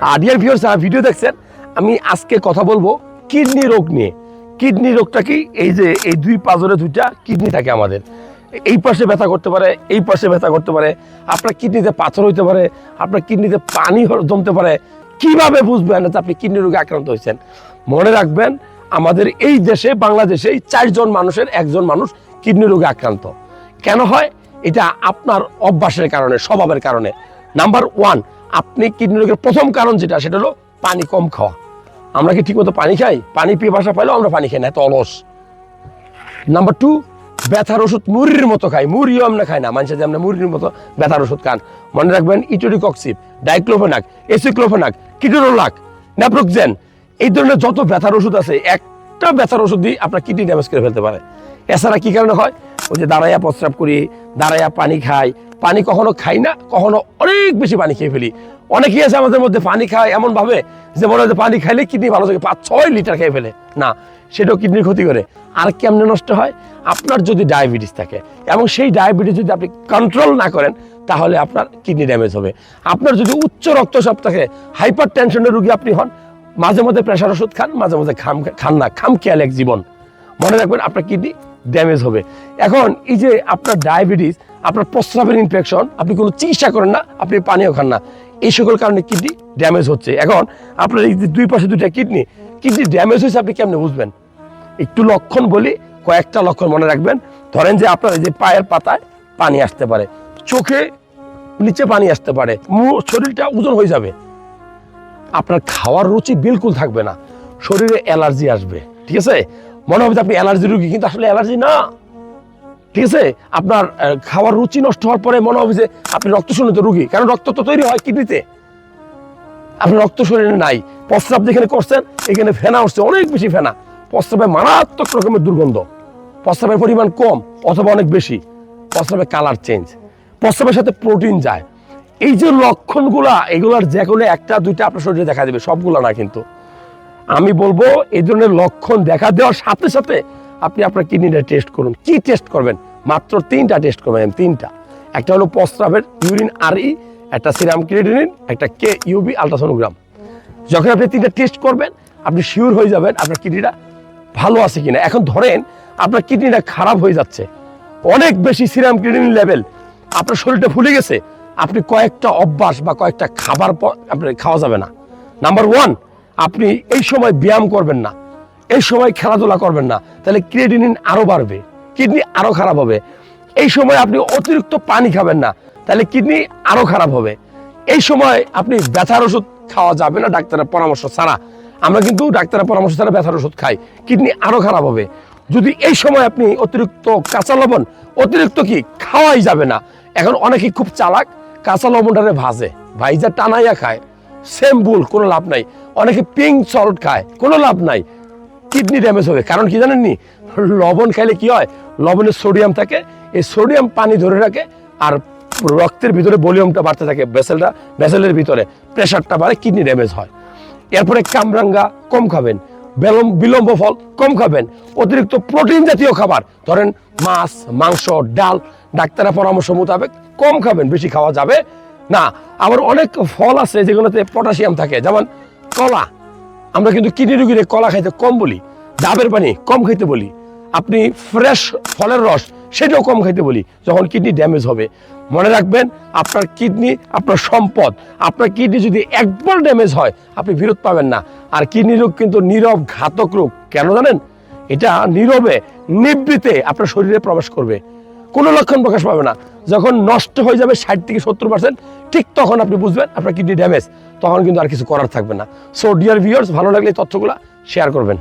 আর viewers যারা video দেখছেন, আমি আজকে কথা বলব কিডনি রোগ নিয়ে। কিডনি রোগটা কি? এই যে, এই দুই পাঁচরে দুইটা কিডনি থাকে আমাদের। এই পাশে ব্যথা করতে পারে, এই পাশে ব্যথা করতে পারে। আপনার কিডনিতে পাথর হইতে পারে, আপনার কিডনিতে পানি জমতে পারে। কীভাবে বুঝবেন যে আপনি কিডনি রোগে আক্রান্ত হয়েছেন? মনে রাখবেন, আমাদের এই দেশে বাংলাদেশে চারজন মানুষের একজন মানুষ কিডনি রোগে আক্রান্ত। কেন হয়? এটা আপনার অভ্যাসের কারণে, স্বভাবের কারণে। নাম্বার ওয়ান আপনি কিডনি রোগের প্রথম কারণ যেটা, সেটা হলো পানি কম খাওয়া। আমরা কি ঠিকমতো পানি খাই? পানি পিয়ে বাসা পাইলেও আমরা পানি খাই না, এত অলস। নাম্বার টু ব্যথার ওষুধ মুড়ির মতো খাই। মুড়িও আমরা খাই না, মানুষের যে আমরা মুড়ির মতো ব্যথার ওষুধ খান। মনে রাখবেন, etoricoxib, diclofenac, aceclofenac ketorolac naproxen এই ধরনের যত ব্যথার ওষুধ আছে, একটা ব্যথার ওষুধ দিয়ে আপনার কিডনি ড্যামেজ করে ফেলতে পারে। এছাড়া কি কারণে হয়? ওই যে দাঁড়াইয়া প্রস্রাব করি, দাঁড়াইয়া পানি খাই। পানি কখনো খাই না, কখনো অনেক বেশি পানি খেয়ে ফেলি। অনেকেই আছে আমাদের মধ্যে পানি খায় এমন ভাবে যে মনে হয় পানি খাইলে কিডনি ভালো থাকে, পাঁচ, ছয় লিটার খেয়ে ফেলে। না, সেটাও কিডনির ক্ষতি করে। আর কেমনে নষ্ট হয়? আপনার যদি ডায়াবেটিস থাকে এবং সেই ডায়াবেটিস যদি আপনি কন্ট্রোল না করেন, তাহলে আপনার কিডনি ড্যামেজ হবে। আপনার যদি উচ্চ রক্তচাপ থাকে হাইপার টেনশনের রুগী আপনি হন, মাঝে মধ্যে প্রেশার ওষুধ খান, মাঝে মধ্যে খাম খান না খাম খেয়াল এক জীবন। মনে রাখবেন আপনার কিডনি ড্যামেজ হবে। এখন এই যে আপনার ডায়াবেটিস আপনার প্রস্রাবের ইনফেকশন আপনি কোনো চিকিৎসা করেন না, আপনি পানিও খান না। এই সকল কারণে কিডনি ড্যামেজ হচ্ছে। এখন আপনার এই দুই পাশে দুইটা কিডনি কিডনি ড্যামেজ হয়েছে আপনি কেমনে বুঝবেন? একটু লক্ষণ বলি, কয়েকটা লক্ষণ মনে রাখবেন। ধরেন যে আপনার এই যে পায়ের পাতায় পানি আসতে পারে, চোখে নিচে পানি আসতে পারে শরীরটা ওজন হয়ে যাবে। আপনার খাওয়ার রুচি বিলকুল থাকবে না। শরীরে অ্যালার্জি আসবে, ঠিক আছে? মনে হবে যে আপনি অ্যালার্জি রুগী, কিন্তু আসলে অ্যালার্জি না। ঠিক আছে? আপনার খাওয়ার রুচি নষ্ট হওয়ার পরে মনে হবে যে আপনি রক্তশূন্যত রুগী। কারণ রক্ত তো তৈরি হয় কিডনিতে। আপনার রক্ত শরীরে নাই। প্রস্রাব যেখানে করছেন, এখানে ফেনা উঠছে, অনেক বেশি ফেনা। প্রস্রাবে মারাত্মক রকমের দুর্গন্ধ। প্রস্রাবের পরিমাণ কম, অথবা অনেক বেশি। প্রস্রাবের কালার চেঞ্জ। প্রস্রাবের সাথে প্রোটিন যায়। এই যে লক্ষণগুলা, এগুলার যে কোনো একটা, দুইটা আপনার শরীরে দেখা দেবে সবগুলা না কিন্তু। আমি বলব এই ধরনের লক্ষণ দেখা দেওয়ার সাথে সাথে আপনি আপনার কিডনিটা টেস্ট করুন। কি টেস্ট করবেন? মাত্র তিনটা টেস্ট করবেন তিনটা। একটা হলো প্রস্রাবের ইউরিন আর ই একটা সিরাম ক্রিয়েটিনিন, একটা কে ইউবি আলট্রাসোনোগ্রাম। যখন আপনি তিনটা টেস্ট করবেন, আপনি শিওর হয়ে যাবেন আপনার কিডনিটা ভালো আছে কিনা। এখন ধরেন আপনার কিডনিটা খারাপ হয়ে যাচ্ছে। অনেক বেশি সিরাম ক্রিয়েটিনিন লেভেল। আপনার শরীরটা ফুলে গেছে। আপনি কয়েকটা অভ্যাস বা কয়েকটা খাবার আপনার খাওয়া যাবে না। নাম্বার ওয়ান আপনি এই সময় ব্যায়াম করবেন না, এই সময় খেলাধুলা করবেন না, তাহলে ক্রিয়েটিনিন আরও বাড়বে কিডনি আরও খারাপ হবে। এই সময় আপনি অতিরিক্ত পানি খাবেন না, তাহলে কিডনি আরও খারাপ হবে। এই সময় আপনি ব্যথার ওষুধ খাওয়া যাবে না ডাক্তারের পরামর্শ ছাড়া। আমরা কিন্তু ডাক্তারের পরামর্শ ছাড়া ব্যথার ওষুধ খাই কিডনি আরও খারাপ হবে। যদি এই সময় আপনি অতিরিক্ত কাঁচা লবণ, অতিরিক্ত কি খাওয়াই যাবে না, এখন অনেকে খুব চালাক, কাঁচা লবণটারে ভাজে, ভাইজা টানাইয়া খায় সেম ভুল, কোনো লাভ নাই। অনেকে পিঙ্ক সল্ট খায়, কোনো লাভ নাই। কিডনি ড্যামেজ হবে, কারণ কি জানেন নি লবণ খাইলে কি হয়? লবণে সোডিয়াম থাকে, এই সোডিয়াম পানি ধরে রাখে, আর রক্তের ভিতরে ভলিউমটা বাড়তে থাকে ভেসেলটা ভেসেলের ভিতরে প্রেশারটা বাড়ে কিডনি ড্যামেজ হয়। এরপরে কামরাঙ্গা কম খাবেন, বেলম- বিলম্ব ফল কম খাবেন, অতিরিক্ত প্রোটিন জাতীয় খাবার, ধরেন মাছ, মাংস, ডাল, ডাক্তারের পরামর্শ মোতাবেক কম খাবেন, বেশি খাওয়া যাবে না। আবার অনেক ফল আছে যেগুলোতে পটাশিয়াম থাকে, যেমন কলা। আমরা কিন্তু কিডনি রুগীরে কলা খাইতে কম বলি, ডাবের পানি কম খাইতে বলি। আপনি ফ্রেশ ফলের রস সেটাও কম খাইতে বলি, যখন কিডনি ড্যামেজ হবে। মনে রাখবেন, আপনার কিডনি, আপনার সম্পদ, আপনার কিডনি যদি একবার ড্যামেজ হয়, আপনি বিরত পাবেন না। আর কিডনি রোগ কিন্তু নীরব ঘাতক রোগ। কেন জানেন? এটা নীরবে, নিবৃতে আপনার শরীরে প্রবেশ করবে। কোনো লক্ষণ প্রকাশ পাবে না। যখন নষ্ট হয়ে যাবে ষাট থেকে সত্তর পার্সেন্ট ঠিক তখন আপনি বুঝবেন আপনার কিডনি ড্যামেজ তখন কিন্তু আর কিছু করার থাকবে না। সো ডিয়ার ভিউয়ার্স ভালো লাগলে তথ্যগুলো শেয়ার করবেন।